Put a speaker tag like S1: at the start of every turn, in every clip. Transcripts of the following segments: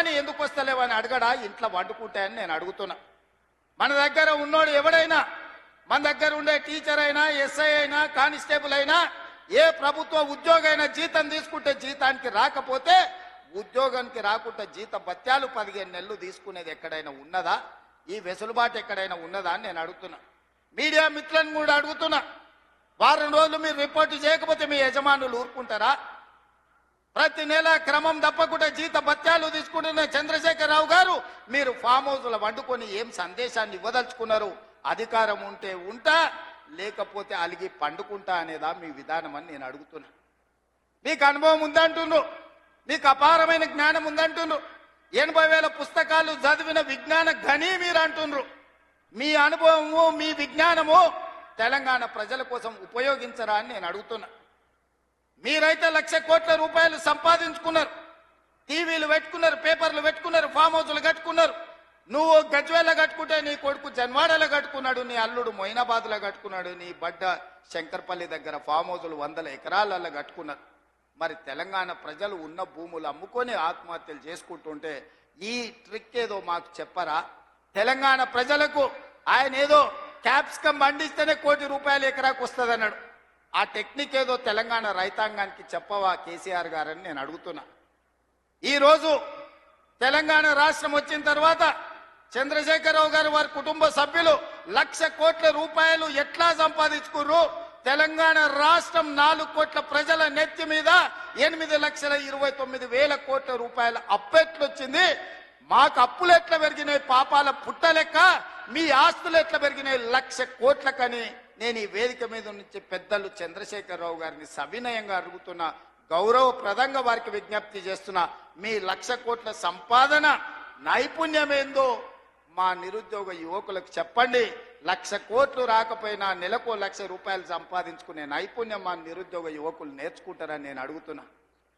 S1: యజమాని ఎందుకు వస్తలేవు అని అడగడా? ఇంట్లో వండుకుంటాయని నేను అడుగుతున్నా. మన దగ్గర ఉన్నోడు ఎవడైనా మన దగ్గర ఉండే టీచర్ అయినా ఎస్ఐ అయినా కానిస్టేబుల్ అయినా ఏ ప్రభుత్వ ఉద్యోగైనా జీతం తీసుకుంటే జీతానికి రాకపోతే ఉద్యోగానికి రాకుండా జీత భత్యాలు పదిహేను నెలలు తీసుకునేది ఎక్కడైనా ఉన్నదా? ఈ వెసులుబాటు ఎక్కడైనా ఉన్నదా అని నేను అడుగుతున్నా. మీడియా మిత్రులను కూడా అడుగుతున్నా. వారం రోజులు మీరు రిపోర్టు చేయకపోతే మీ యజమానులు ఊరుకుంటారా? ప్రతి నెల క్రమం తప్పకుండా జీత భత్యాలు తీసుకుంటున్న చంద్రశేఖరరావు గారు మీరు ఫామ్ హౌస్లో వండుకొని ఏం సందేశాన్ని ఇవ్వదలుచుకున్నారు? అధికారం ఉంటే ఉంటా లేకపోతే అలిగి పండుకుంటా అనేదా మీ విధానం అని నేను అడుగుతున్నా. మీకు అనుభవం ఉందంటుండ్రు. మీకు అపారమైన జ్ఞానం ఉందంటుండ్రు. ఎనభై వేల పుస్తకాలు చదివిన విజ్ఞాన ఘని మీరు అంటుండ్రు. మీ అనుభవము మీ విజ్ఞానము తెలంగాణ ప్రజల కోసం ఉపయోగించరా అని నేను అడుగుతున్నా. మీరైతే లక్ష కోట్ల రూపాయలు సంపాదించుకున్నారు. టీవీలు పెట్టుకున్నారు పేపర్లు పెట్టుకున్నారు ఫామ్ హౌస్లు కట్టుకున్నారు. నువ్వు గజ్వేల కట్టుకుంటే నీ కొడుకు జన్వాడలో కట్టుకున్నాడు నీ అల్లుడు మొయినాబాద్లో కట్టుకున్నాడు నీ బడ్డ శంకర్పల్లి దగ్గర ఫామ్ హౌస్లు వందల ఎకరాలలో కట్టుకున్నారు. మరి తెలంగాణ ప్రజలు ఉన్న భూములు అమ్ముకొని ఆత్మహత్యలు చేసుకుంటుంటే ఈ ట్రిక్ ఏదో మాకు చెప్పరా? తెలంగాణ ప్రజలకు ఆయన ఏదో క్యాప్సికం పండిస్తేనే కోటి రూపాయలు ఎకరాకు వస్తుంది అన్నాడు ఆ టెక్నిక్ ఏదో తెలంగాణ రైతాంగానికి చెప్పవా కేసీఆర్ గారని నేను అడుగుతున్నా. ఈరోజు తెలంగాణ రాష్ట్రం వచ్చిన తర్వాత చంద్రశేఖరరావు గారు వారి కుటుంబ సభ్యులు లక్ష కోట్ల రూపాయలు ఎట్లా సంపాదించుకుర్రు? తెలంగాణ రాష్ట్రం నాలుగు కోట్ల ప్రజల నెత్తి మీద ఎనిమిది లక్షల ఇరవై తొమ్మిది వేల కోట్ల రూపాయల అప్పెట్లొచ్చింది మాకు అప్పులు ఎట్లా పెరిగినాయి? పాపాల పుట్టలెక్క మీ ఆస్తులు ఎట్లా పెరిగినాయి? లక్ష కోట్లకని నేను ఈ వేదిక మీద నుంచి పెద్దలు చంద్రశేఖరరావు గారిని సవినయంగా అడుగుతున్నా గౌరవప్రదంగా వారికి విజ్ఞప్తి చేస్తున్నా మీ లక్ష కోట్ల సంపాదన నైపుణ్యమేందో మా నిరుద్యోగ యువకులకు చెప్పండి. లక్ష కోట్లు రాకపోయినా నెలకు లక్ష రూపాయలు సంపాదించుకునే నైపుణ్యం మా నిరుద్యోగ యువకులు నేర్చుకుంటారని నేను అడుగుతున్నా.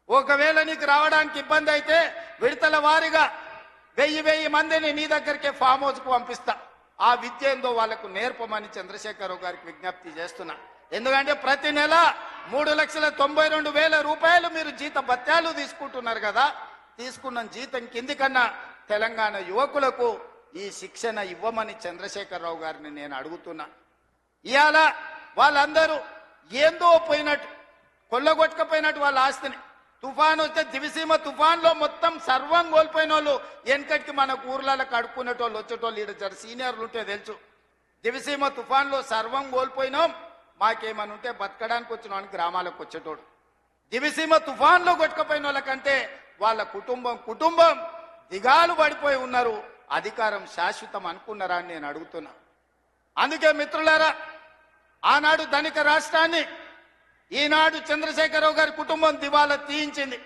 S1: ఒకవేళ నీకు రావడానికి ఇబ్బంది అయితే విడతల వారీగా వెయ్యి వెయ్యి మందిని నీ దగ్గరికే ఫామ్ హౌస్కు పంపిస్తా. ఆ విద్య ఏందో వాళ్ళకు నేర్పమని చంద్రశేఖరరావు గారికి విజ్ఞప్తి చేస్తున్నా. ఎందుకంటే ప్రతి నెల మూడు లక్షల తొంభై రెండు వేల రూపాయలు మీరు జీత భత్యాలు తీసుకుంటున్నారు కదా. తీసుకున్న జీతం కింది కన్నా తెలంగాణ యువకులకు ఈ శిక్షణ ఇవ్వమని చంద్రశేఖరరావు గారిని నేను అడుగుతున్నా. ఇవాళ వాళ్ళందరూ ఏందో పోయినట్టు కొల్లగొట్టుకపోయినట్టు వాళ్ళ ఆస్తిని తుఫాన్ వస్తే దివిసీమ తుఫాన్లో మొత్తం సర్వం కోల్పోయిన వాళ్ళు వెనకటికి మన ఊర్లలో కడుక్కునేటోళ్ళు వచ్చేటోళ్ళు ఈడ సీనియర్లు ఉంటే తెలుసు. దివిసీమ తుఫాన్లో సర్వం కోల్పోయినాం మాకేమని ఉంటే బతకడానికి వచ్చిన వాడిని గ్రామాలకు వచ్చేటోడు దివిసీమ తుఫాన్లో కొట్టుకుపోయిన వాళ్ళకంటే వాళ్ళ కుటుంబం కుటుంబం దిగాలు పడిపోయి ఉన్నారు అధికారం శాశ్వతం అనుకున్నారా అని నేను అడుగుతున్నా. అందుకే మిత్రులారా ఆనాడు ధనిక రాష్ట్రాన్ని ఈనాడు చంద్రశేఖరరావు గారి కుటుంబం దివాలా తీయించింది.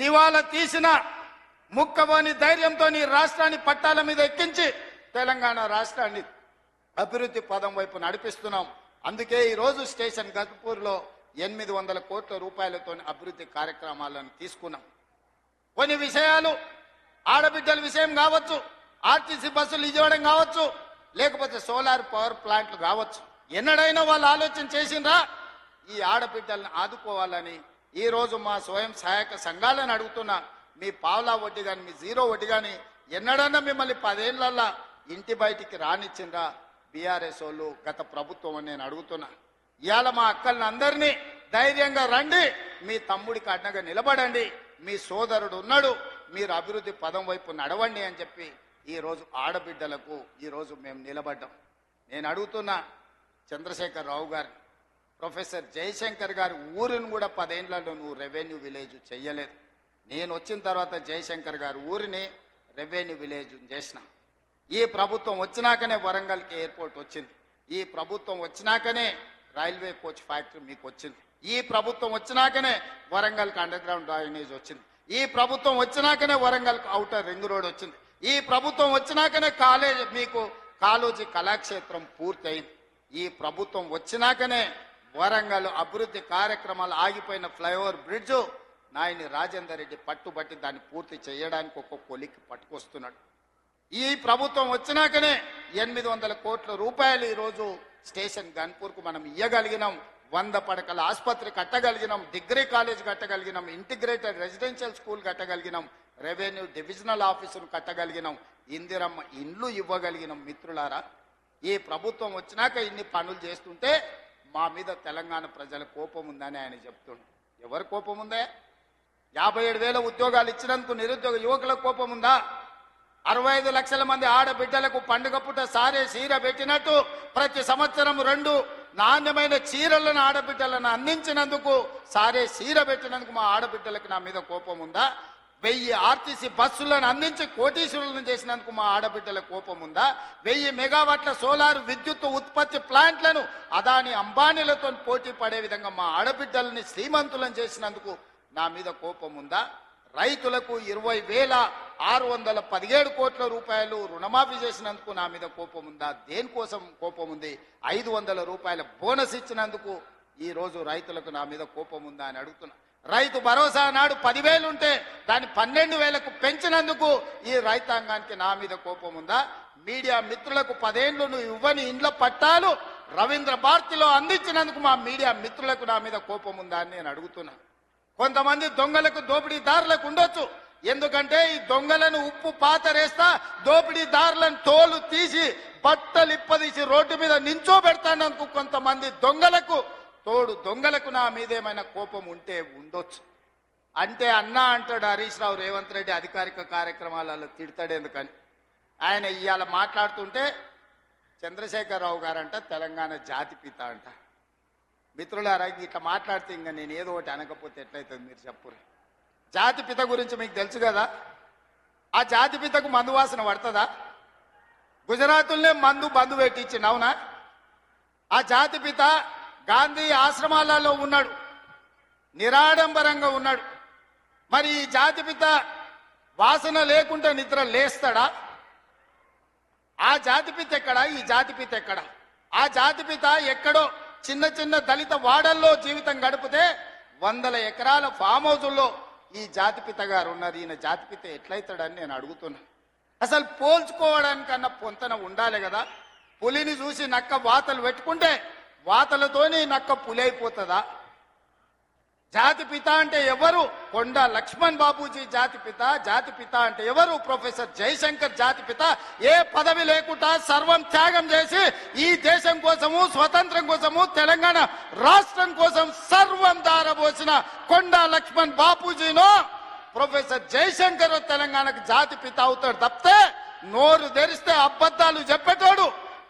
S1: దివాలా తీసిన ముక్కబోని ధైర్యంతో రాష్ట్రాన్ని పట్టాల మీద ఎక్కించి తెలంగాణ రాష్ట్రాన్ని అభివృద్ధి పదం వైపు నడిపిస్తున్నాం. అందుకే ఈరోజు స్టేషన్ గజ్పూర్లో ఎనిమిది వందల కోట్ల రూపాయలతో అభివృద్ధి కార్యక్రమాలను తీసుకున్నాం. కొన్ని విషయాలు ఆడబిడ్డల విషయం కావచ్చు ఆర్టీసీ బస్సులు ఇవ్వడం కావచ్చు లేకపోతే సోలార్ పవర్ ప్లాంట్లు కావచ్చు. ఎన్నడైనా వాళ్ళు ఆలోచన చేసిండ్రా? ఈ ఆడబిడ్డల్ని ఆదుకోవాలని ఈరోజు మా స్వయం సహాయక సంఘాలను అడుగుతున్నా. మీ పావులా వడ్డీ కానీ మీ జీరో వడ్డీ కానీ ఎన్నడన్నా మిమ్మల్ని పదేళ్ళల్లా ఇంటి బయటికి రానిచ్చిండ్రా బీఆర్ఎస్ వాళ్ళు గత ప్రభుత్వం అని నేను అడుగుతున్నా. ఇవాళ మా అక్కల్ని అందరినీ ధైర్యంగా రండి. మీ తమ్ముడికి అడ్డగా నిలబడండి. మీ సోదరుడు ఉన్నాడు. మీరు అభివృద్ధి పదం వైపు నడవండి అని చెప్పి ఈ రోజు ఆడబిడ్డలకు ఈరోజు మేము నిలబడ్డాం. నేను అడుగుతున్నా చంద్రశేఖర్ రావు గారిని. ప్రొఫెసర్ జయశంకర్ గారి ఊరిని కూడా పదేళ్ళలో నువ్వు రెవెన్యూ విలేజ్ చెయ్యలేదు. నేను వచ్చిన తర్వాత జయశంకర్ గారి ఊరిని రెవెన్యూ విలేజ్ చేసిన. ఈ ప్రభుత్వం వచ్చినాకనే వరంగల్కి ఎయిర్పోర్ట్ వచ్చింది. ఈ ప్రభుత్వం వచ్చినాకనే రైల్వే కోచ్ ఫ్యాక్టరీ మీకు వచ్చింది. ఈ ప్రభుత్వం వచ్చినాకనే వరంగల్కి అండర్ గ్రౌండ్ డ్రైనేజ్ వచ్చింది. ఈ ప్రభుత్వం వచ్చినాకనే వరంగల్కి అవుటర్ రింగ్ రోడ్ వచ్చింది. ఈ ప్రభుత్వం వచ్చినాకనే కాలేజ్ మీకు కాలోజీ కళాక్షేత్రం పూర్తయింది. ఈ ప్రభుత్వం వచ్చినాకనే వరంగల్ అభివృద్ధి కార్యక్రమాలు ఆగిపోయిన ఫ్లైఓవర్ బ్రిడ్జ్ నాయని రాజేందర్ రెడ్డి పట్టుబట్టి దాన్ని పూర్తి చేయడానికి ఒక కొలికి పట్టుకొస్తున్నాడు. ఈ ప్రభుత్వం వచ్చినాకనే ఎనిమిది వందల కోట్ల రూపాయలు ఈరోజు స్టేషన్ గన్పూర్కు మనం ఇయ్యగలిగినాం. వంద పడకల ఆసుపత్రి కట్టగలిగినాం. డిగ్రీ కాలేజ్ కట్టగలిగినాం. ఇంటిగ్రేటెడ్ రెసిడెన్షియల్ స్కూల్ కట్టగలిగినాం. రెవెన్యూ డివిజనల్ ఆఫీసును కట్టగలిగినాం. ఇందిరమ్మ ఇండ్లు ఇవ్వగలిగినాం. మిత్రులారా ఈ ప్రభుత్వం వచ్చినాక ఇన్ని పనులు చేస్తుంటే మా మీద తెలంగాణ ప్రజల కోపం ఉందని ఆయన చెప్తుండు. ఎవరి కోపం ఉందే? యాభై ఏడు వేల ఉద్యోగాలు ఇచ్చినందుకు నిరుద్యోగ యువకుల కోపం ఉందా? అరవై ఐదు లక్షల మంది ఆడబిడ్డలకు పండుగ పుట్ట సారే చీర పెట్టినట్టు ప్రతి సంవత్సరం రెండు నాణ్యమైన చీరలను ఆడబిడ్డలను అందించినందుకు సారే చీర పెట్టినందుకు మా ఆడబిడ్డలకు నా మీద కోపం ఉందా? వెయ్యి ఆర్టీసీ బస్సులను అందించి కోటీశ్వరులను చేసినందుకు మా ఆడబిడ్డల కోపం ఉందా? వెయ్యి మెగావాట్ల సోలార్ విద్యుత్ ఉత్పత్తి ప్లాంట్లను అదాని అంబానీలతో పోటీ పడే విధంగా మా ఆడబిడ్డలని శ్రీమంతులను చేసినందుకు నా మీద కోపం ఉందా? రైతులకు ఇరవై వేల ఆరు వందల పదిహేడు కోట్ల రూపాయలు రుణమాఫీ చేసినందుకు నా మీద కోపం ఉందా? దేనికోసం కోపం ఉంది? ఐదు వందల రూపాయల బోనస్ ఇచ్చినందుకు ఈరోజు రైతులకు నా మీద కోపం ఉందా అని అడుగుతున్నా. రైతు భరోసా నాడు పదివేలు ఉంటే దాన్ని పన్నెండు వేలకు పెంచినందుకు ఈ రైతాంగానికి నా మీద కోపం ఉందా? మీడియా మిత్రులకు పదేండ్లు నువ్వు ఇవ్వని ఇండ్ల పట్టాలు రవీంద్ర భారతిలో అందించినందుకు మా మీడియా మిత్రులకు నా మీద కోపం ఉందా అని నేను అడుగుతున్నా. కొంతమంది దొంగలకు దోపిడీదారులకు ఉండొచ్చు. ఎందుకంటే ఈ దొంగలను ఉప్పు పాతరేస్తా దోపిడీదారులను తోలు తీసి బట్టలు ఇప్పదీసి రోడ్డు మీద నించో పెడతానందుకు కొంతమంది దొంగలకు తోడు దొంగలకు నా మీదేమైనా కోపం ఉంటే ఉండొచ్చు. అంటే అన్నా అంటాడు హరీష్ రావు రేవంత్ రెడ్డి అధికారిక కార్యక్రమాలలో తిడతాడు ఎందుకని? ఆయన ఇవాళ మాట్లాడుతుంటే చంద్రశేఖరరావు గారంట తెలంగాణ జాతిపిత అంట. మిత్రులారా ఇట్లా మాట్లాడితే ఇంకా నేను ఏదో ఒకటి అనకపోతే ఎట్లయితుంది మీరు చెప్పురు జాతిపిత గురించి మీకు తెలుసు కదా? ఆ జాతిపితకు మందు వాసన పడుతుందా? గుజరాతుల్నే మందు బంధు పెట్టించిండు అవునా ఆ జాతిపిత గాంధీ ఆశ్రమాలలో ఉన్నాడు. నిరాడంబరంగా ఉన్నాడు. మరి ఈ జాతిపిత వాసన లేకుండా నిద్ర లేస్తాడా? ఆ జాతిపిత ఎక్కడ? ఈ జాతిపిత ఎక్కడ? ఆ జాతిపిత ఎక్కడో చిన్న చిన్న దళిత వాడల్లో జీవితం గడిపితే వందల ఎకరాల ఫామ్ హౌజుల్లో ఈ జాతిపిత గారు ఉన్నారు. ఈయన జాతిపిత ఎట్లయితాడని నేను అడుగుతున్నా. అసలు పోల్చుకోవడానికన్నా పొంతన ఉండాలి కదా. పులిని చూసి నక్క వాతలు పెట్టుకుంటే వాతలతోని నక్క పులైపోతుందా? జాతి పిత అంటే ఎవరు? కొండ లక్ష్మణ్ బాబూజీ జాతి పిత జాతి పిత అంటే ఎవరు? ప్రొఫెసర్ జయశంకర్ జాతి పిత. ఏ పదవి లేకుండా సర్వం త్యాగం చేసి ఈ దేశం కోసము స్వతంత్రం కోసము తెలంగాణ రాష్ట్రం కోసం సర్వం దారబోసిన కొండ లక్ష్మణ్ బాపూజీను ప్రొఫెసర్ జయశంకర్ తెలంగాణకు జాతి పిత అవుతాడు తప్పితే నోరు తెరిస్తే అబద్ధాలు చెప్పేటోడు.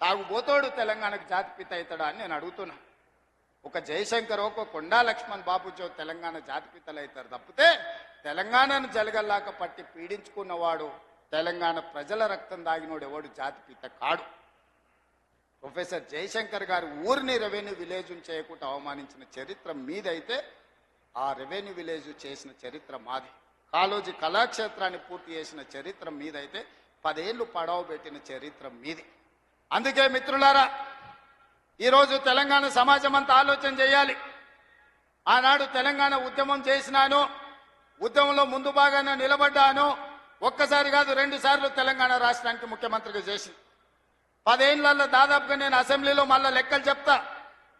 S1: తాగుబోతోడు తెలంగాణకు జాతిపిత అవుతాడా అని నేను అడుగుతున్నా. ఒక జయశంకర్ ఒక కొండా లక్ష్మణ్ బాబుజో తెలంగాణ జాతిపితలు అవుతారు తప్పితే తెలంగాణను జలగల్లాక పట్టి పీడించుకున్నవాడు తెలంగాణ ప్రజల రక్తం దాగినోడు ఎవడు? జాతిపిత కాడు. ప్రొఫెసర్ జయశంకర్ గారు ఊరిని రెవెన్యూ విలేజ్ చేయకుండా అవమానించిన చరిత్ర మీదైతే ఆ రెవెన్యూ విలేజ్ చేసిన చరిత్ర మాది. కాలోజీ కళాక్షేత్రాన్ని పూర్తి చేసిన చరిత్ర మీదైతే పదేళ్ళు పడవ పెట్టిన చరిత్ర మీది. అందుకే మిత్రులారా ఈరోజు తెలంగాణ సమాజం అంతా ఆలోచన చేయాలి. ఆనాడు తెలంగాణ ఉద్యమం చేసినాను ఉద్యమంలో ముందు భాగాన నిలబడ్డాను. ఒక్కసారి కాదు రెండు సార్లు తెలంగాణ రాష్ట్రానికి ముఖ్యమంత్రిగా చేసి పదేళ్ళలో దాదాపుగా నేను అసెంబ్లీలో మళ్ళా లెక్కలు చెప్తా.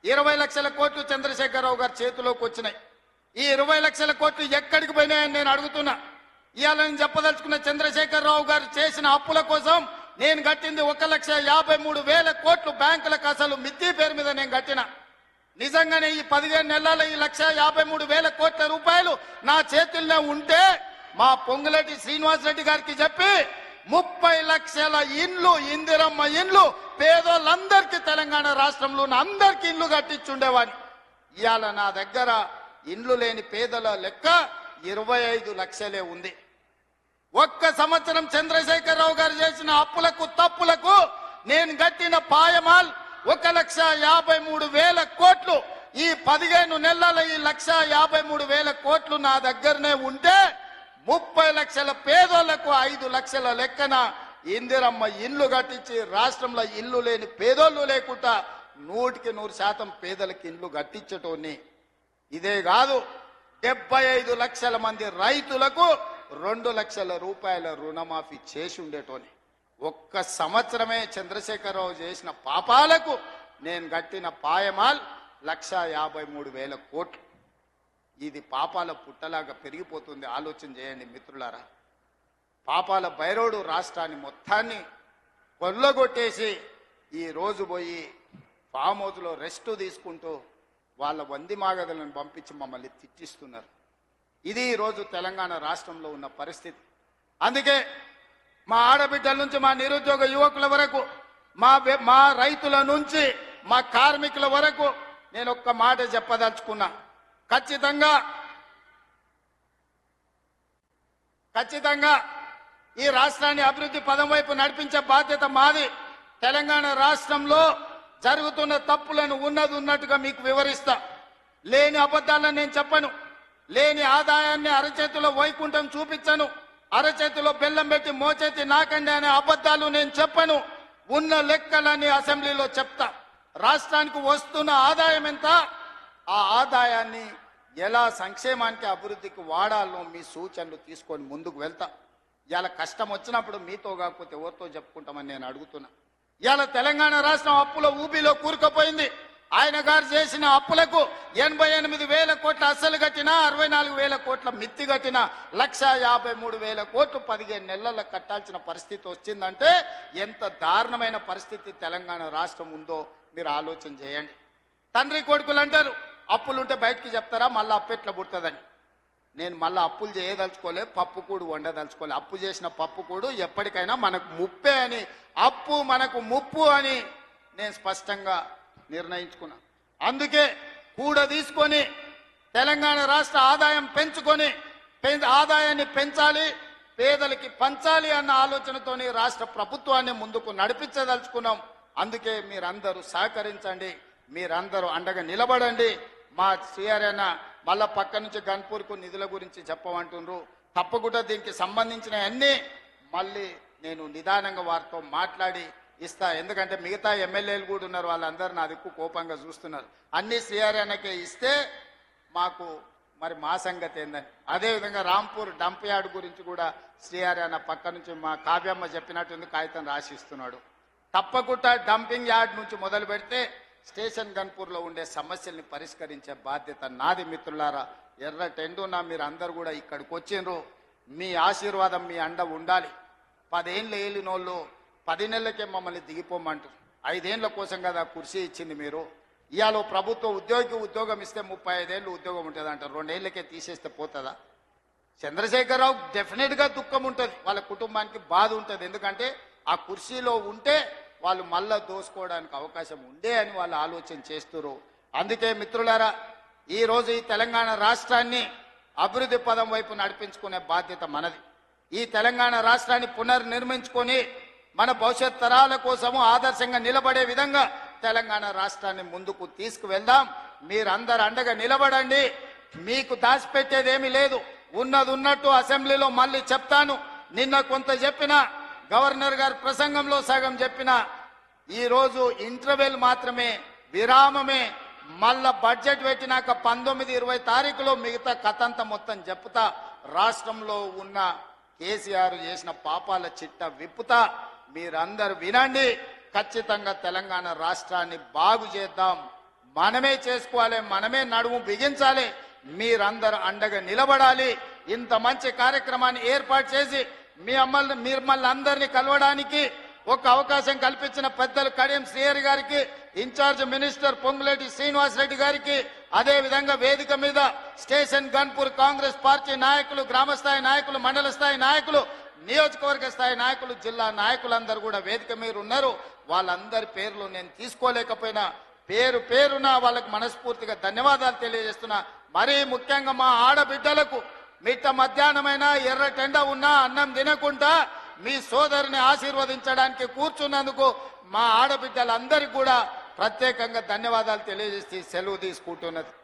S1: ఇరవై లక్షల కోట్లు చంద్రశేఖరరావు గారి చేతిలోకి వచ్చినాయి. ఈ ఇరవై లక్షల కోట్లు ఎక్కడికి పోయినాయని నేను అడుగుతున్నా. ఇవాళ నేను చెప్పదలుచుకున్న చంద్రశేఖరరావు గారు చేసిన అప్పుల కోసం నేను కట్టింది ఒక లక్ష యాభై మూడు వేల కోట్లు బ్యాంకులకు అసలు మిత్తి పేరు మీద నేను కట్టిన. నిజంగానే ఈ పదిహేను నెలల ఈ లక్ష యాభై మూడు వేల కోట్ల రూపాయలు నా చేతుల్లో ఉంటే మా పొంగులేటి శ్రీనివాస్ రెడ్డి గారికి చెప్పి ముప్పై లక్షల ఇండ్లు ఇందిరమ్మ ఇండ్లు పేదోళ్ళందరికీ తెలంగాణ రాష్ట్రంలో ఉన్న అందరికీ ఇండ్లు కట్టించుండేవాడిని. ఇవాళ నా దగ్గర ఇండ్లు లేని పేదల లెక్క ఇరవై ఐదు లక్షలే ఉంది. ఒక్క సంవత్సరం చంద్రశేఖరరావు గారు చేసిన అప్పులకు తప్పులకు నేను కట్టిన పాయమాల్ ఒక లక్ష యాభై మూడు వేల కోట్లు. ఈ పదిహేను నెలల ఈ లక్ష యాభై మూడు వేల కోట్లు నా దగ్గరనే ఉంటే ముప్పై లక్షల పేదోళ్ళకు ఐదు లక్షల లెక్కన ఇందిరమ్మ ఇల్లు కట్టించి రాష్ట్రంలో ఇల్లు లేని పేదోళ్ళు లేకుండా నూటికి నూరు శాతం పేదలకు ఇల్లు కట్టించటోని ఇదే కాదు డెబ్బై ఐదు లక్షల మంది రైతులకు రెండు లక్షల రూపాయల రుణమాఫీ చేసి ఉండేటోని. ఒక్క సంవత్సరమే చంద్రశేఖరరావు చేసిన పాపాలకు నేను కట్టిన పాయమాల్ లక్ష యాభై మూడు వేల కోట్లు. ఇది పాపాల పుట్టలాగా పెరిగిపోతుంది. ఆలోచన చేయండి మిత్రులారా. పాపాల బైరోడు రాష్ట్రాన్ని మొత్తాన్ని కొల్లగొట్టేసి ఈ రోజు పోయి ఫామ్ హౌస్లో రెస్ట్ తీసుకుంటూ వాళ్ళ వంది మాగదులను పంపించి మమ్మల్ని తిట్టిస్తున్నారు. ఇది ఈరోజు తెలంగాణ రాష్ట్రంలో ఉన్న పరిస్థితి. అందుకే మా ఆడబిడ్డల నుంచి మా నిరుద్యోగ యువకుల వరకు మా మా రైతుల నుంచి మా కార్మికుల వరకు నేను ఒక్క మాట చెప్పదలుచుకున్నా. ఖచ్చితంగా ఖచ్చితంగా ఈ రాష్ట్రాన్ని అభివృద్ధి పదం వైపు నడిపించే బాధ్యత మాది. తెలంగాణ రాష్ట్రంలో జరుగుతున్న తప్పులను ఉన్నది ఉన్నట్టుగా మీకు వివరిస్తా. లేని అబద్ధాలను నేను చెప్పను. లేని ఆదాయాన్ని అరచేతిలో వైకుంఠం చూపించను. అరచేతిలో బెల్లం పెట్టి మోచేతి నాకండి అనే అబద్ధాలు నేను చెప్పను. ఉన్న లెక్కలన్నీ అసెంబ్లీలో చెప్తా. రాష్ట్రానికి వస్తున్న ఆదాయం ఎంత? ఆ ఆదాయాన్ని ఎలా సంక్షేమానికి అభివృద్ధికి వాడాలో మీ సూచనలు తీసుకొని ముందుకు వెళ్తా. ఇవాళ కష్టం వచ్చినప్పుడు మీతో కాకపోతే ఎవరితో చెప్పుకుంటామని నేను అడుగుతున్నా. ఇవాళ తెలంగాణ రాష్ట్రం అప్పుల ఊబిలో కూరుకుపోయింది. ఆయన గారు చేసిన అప్పులకు ఎనభై ఎనిమిది వేల కోట్ల అస్సలు కట్టినా అరవై నాలుగు వేల కోట్ల మిత్తి కట్టిన లక్ష యాభై మూడు వేల కోట్లు పదిహేను నెలల్లో కట్టాల్సిన పరిస్థితి వచ్చిందంటే ఎంత దారుణమైన పరిస్థితి తెలంగాణ రాష్ట్రం ఉందో మీరు ఆలోచన చేయండి. తండ్రి కొడుకులు అంటారు అప్పులుంటే బయటికి చెప్తారా మళ్ళీ అప్పు ఎట్లా పుడుతుందని? నేను మళ్ళీ అప్పులు చేయదలుచుకోలే పప్పు కూడు వండదలుచుకోలే. అప్పు చేసిన పప్పు కూడు ఎప్పటికైనా మనకు ముప్పే అని అప్పు మనకు ముప్పు అని నేను స్పష్టంగా నిర్ణయించుకున్నా. అందుకే కూడ తీసుకొని తెలంగాణ రాష్ట్ర ఆదాయం పెంచుకొని ఆదాయాన్ని పెంచాలి పేదలకి పంచాలి అన్న ఆలోచనతోని రాష్ట్ర ప్రభుత్వాన్ని ముందుకు నడిపించదలుచుకున్నాం. అందుకే మీరందరూ సహకరించండి మీరందరూ అండగా నిలబడండి. మా సిఆర్ఎన్ మళ్ళా పక్క నుంచి గన్పూర్కు నిధుల గురించి చెప్పమంటుండ్రు. తప్పకుండా దీనికి సంబంధించినవన్నీ మళ్ళీ నేను నిదానంగా వారితో మాట్లాడి ఇస్తా. ఎందుకంటే మిగతా ఎమ్మెల్యేలు కూడా ఉన్నారు వాళ్ళందరూ నా దిక్కు కోపంగా చూస్తున్నారు. అన్ని సిఆర్ఎన్కే ఇస్తే మాకు మరి మా సంగతి ఏందని. అదేవిధంగా రాంపూర్ డంప్ యార్డ్ గురించి కూడా సిఆర్ఎన్ పక్క నుంచి మా కావ్యమ్మ చెప్పినట్టుంది కాగితం రాసిస్తున్నాడు. తప్పకుండా డంపింగ్ యార్డ్ నుంచి మొదలు పెడితే స్టేషన్ గన్పూర్లో ఉండే సమస్యల్ని పరిష్కరించే బాధ్యత నాది మిత్రులారా. ఎర్ర టెండునా మీరు అందరు కూడా ఇక్కడికి వచ్చిండ్రు. మీ ఆశీర్వాదం మీ అండ ఉండాలి. పదేళ్ళు ఏలినోళ్ళు పది నెలలకే మమ్మల్ని దిగిపోమంటారు. ఐదేళ్ళ కోసం కదా కుర్చీ ఇచ్చింది మీరు. ఇవాళ ఓ ప్రభుత్వ ఉద్యోగికి ఉద్యోగం ఇస్తే ముప్పై ఐదేళ్ళు ఉద్యోగం ఉంటుంది అంటారు. రెండేళ్ళకే తీసేస్తే పోతుందా? చంద్రశేఖరరావు డెఫినెట్గా దుఃఖం ఉంటుంది. వాళ్ళ కుటుంబానికి బాధ ఉంటుంది. ఎందుకంటే ఆ కుర్చీలో ఉంటే వాళ్ళు మళ్ళా దోసుకోవడానికి అవకాశం ఉండే అని వాళ్ళు ఆలోచన చేస్తున్నారు అందుకే మిత్రులారా ఈ రోజు ఈ తెలంగాణ రాష్ట్రాన్ని అభివృద్ధి పదం వైపు నడిపించుకునే బాధ్యత మనది. ఈ తెలంగాణ రాష్ట్రాన్ని పునర్నిర్మించుకొని మన భవిష్యత్ తరాల కోసము ఆదర్శంగా నిలబడే విధంగా తెలంగాణ రాష్ట్రాన్ని ముందుకు తీసుకువెళ్దాం. మీరందరు అండగా నిలబడండి. మీకు దాచిపెట్టేదేమీ లేదు. ఉన్నది ఉన్నట్టు అసెంబ్లీలో మళ్ళీ చెప్తాను. నిన్న కొంత చెప్పిన గవర్నర్ గారి ప్రసంగంలో సగం చెప్పిన ఈరోజు ఇంటర్వెల్ మాత్రమే విరామమే మళ్ళా బడ్జెట్ పెట్టినాక పంతొమ్మిది ఇరవై తారీఖులో మిగతా కథంత మొత్తం చెప్తా రాష్ట్రంలో ఉన్న కేసీఆర్ చేసిన పాపాల చిట్ట విప్పుతా. మీరందరూ వినండి. ఖచ్చితంగా తెలంగాణ రాష్ట్రాన్ని బాగు చేద్దాం. మనమే చేసుకోవాలి మనమే నడుము బిగించాలి. మీరందరూ అండగా నిలబడాలి. ఇంత మంచి కార్యక్రమాన్ని ఏర్పాటు చేసి మీ అమ్మల్ని మీరు మళ్ళీ అందరినీ కలవడానికి ఒక అవకాశం కల్పించిన పెద్దలు కడియం శ్రీహరి గారికి in charge minister Ponguleti Srinivas Reddy గారికి అదే విధంగా వేదిక మీద స్టేషన్ గన్పూర్ కాంగ్రెస్ పార్టీ నాయకులు గ్రామస్థాయి నాయకులు మండల స్థాయి నాయకులు నియోజకవర్గ స్థాయి నాయకులు జిల్లా నాయకులందరూ కూడా వేదిక మీద ఉన్నారు. వాళ్ళందరి పేర్లు నేను తీసుకోలేకపోయినా. పేరు పేరున వాళ్ళకి మనస్ఫూర్తిగా ధన్యవాదాలు తెలియజేస్తున్నా. మరీ ముఖ్యంగా మా ఆడబిడ్డలకు మిట్ట మధ్యాహ్నమైన ఎర్ర టెండ ఉన్నా అన్నం తినకుండా మీ సోదరిని ఆశీర్వదించడానికి కూర్చున్నందుకు మా ఆడబిడ్డలందరికీ కూడా ప్రత్యేకంగా ధన్యవాదాలు తెలియజేసి సెలవు తీసుకుంటున్నది.